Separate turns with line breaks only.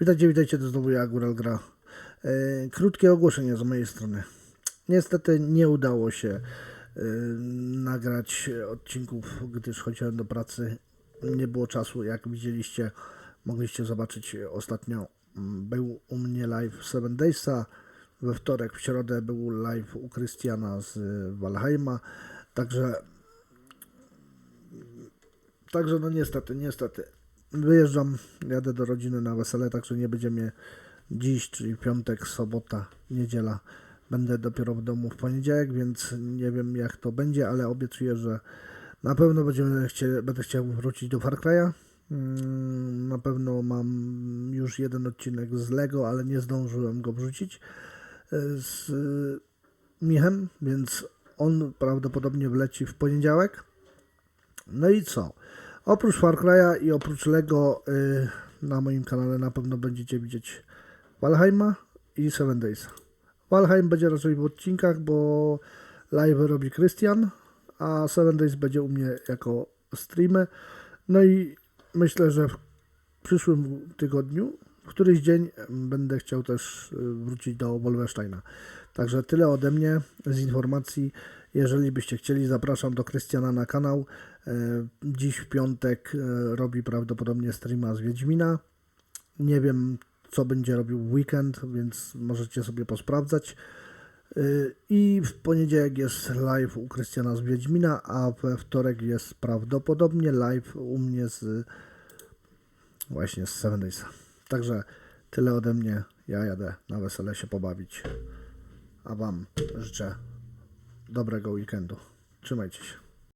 Witajcie, witajcie, to znowu ja, Góral Gra. E, krótkie ogłoszenie z mojej strony. Niestety nie udało się e, nagrać odcinków, gdyż chodziłem do pracy. Nie było czasu, jak widzieliście, mogliście zobaczyć ostatnio. Był u mnie live 7 Daysa. We wtorek, w środę był live u Krystiana z e, Valheima. Także Także no niestety, niestety. Wyjeżdżam, jadę do rodziny na wesele, także nie będzie mnie dziś, czyli piątek, sobota, niedziela. Będę dopiero w domu w poniedziałek, więc nie wiem jak to będzie, ale obiecuję, że na pewno będziemy chcie, będę chciał wrócić do Far Cry'a. Mm, Na pewno mam już jeden odcinek z Lego, ale nie zdążyłem go wrzucić y, z Michem, więc on prawdopodobnie wleci w poniedziałek. No i co? Oprócz Far Cry'a i oprócz Lego y, na moim kanale na pewno będziecie widzieć Valheima i Seven Days. Valheim będzie raczej w odcinkach, bo live robi Christian, a Seven Days będzie u mnie jako streamy. No i myślę, że w przyszłym tygodniu, w któryś dzień będę chciał też y, wrócić do Wolfensteina. Także tyle ode mnie z informacji. Jeżeli byście chcieli, zapraszam do Krystiana na kanał. E, Dziś w piątek e, robi prawdopodobnie streama z Wiedźmina. Nie wiem, co będzie robił weekend, więc możecie sobie posprawdzać. E, I w poniedziałek jest live u Krystiana z Wiedźmina, a we wtorek jest prawdopodobnie live u mnie z właśnie z Seven Days. Także tyle ode mnie. Ja jadę na wesele się pobawić. A Wam życzę dobrego weekendu. Trzymajcie się.